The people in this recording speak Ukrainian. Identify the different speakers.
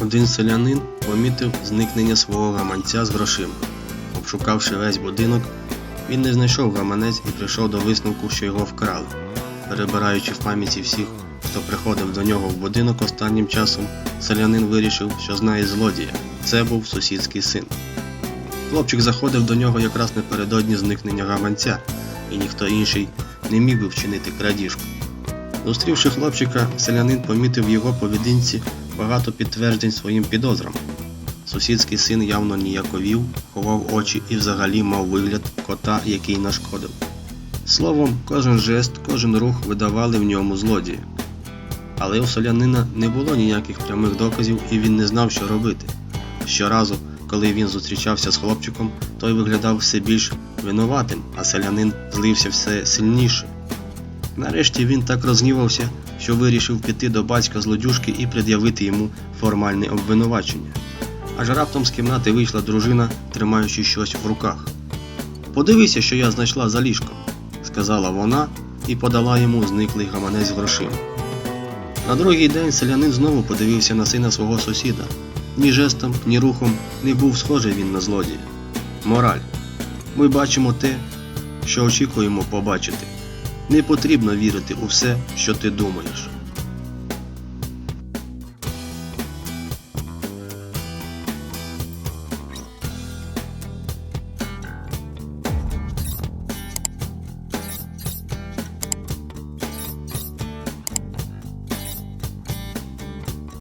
Speaker 1: Один селянин помітив зникнення свого гаманця з грошима. Обшукавши весь будинок, він не знайшов гаманець і прийшов до висновку, що його вкрали. Перебираючи в пам'яті всіх, хто приходив до нього в будинок останнім часом, селянин вирішив, що знає злодія. Це був сусідський син. Хлопчик заходив до нього якраз напередодні зникнення гаманця, і ніхто інший не міг би вчинити крадіжку. Зустрівши хлопчика, селянин помітив його поведінці багато підтверджень своїм підозрам. Сусідський син явно ніяковів, ховав очі і взагалі мав вигляд кота, який нашкодив. Словом, кожен жест, кожен рух видавали в ньому злодія. Але у селянина не було ніяких прямих доказів і він не знав, що робити. Щоразу, коли він зустрічався з хлопчиком, той виглядав все більш винуватим, а селянин злився все сильніше. Нарешті він так розгнівався, що вирішив піти до батька злодюжки і пред'явити йому формальне обвинувачення. Аж раптом з кімнати вийшла дружина, тримаючи щось в руках. Подивися, що я знайшла за ліжком, сказала вона і подала йому зниклий гаманець грошима. На другий день селянин знову подивився на сина свого сусіда. Ні жестом, ні рухом не був схожий він на злодія. Мораль. Ми бачимо те, що очікуємо побачити. Не потрібно вірити у все, що ти думаєш.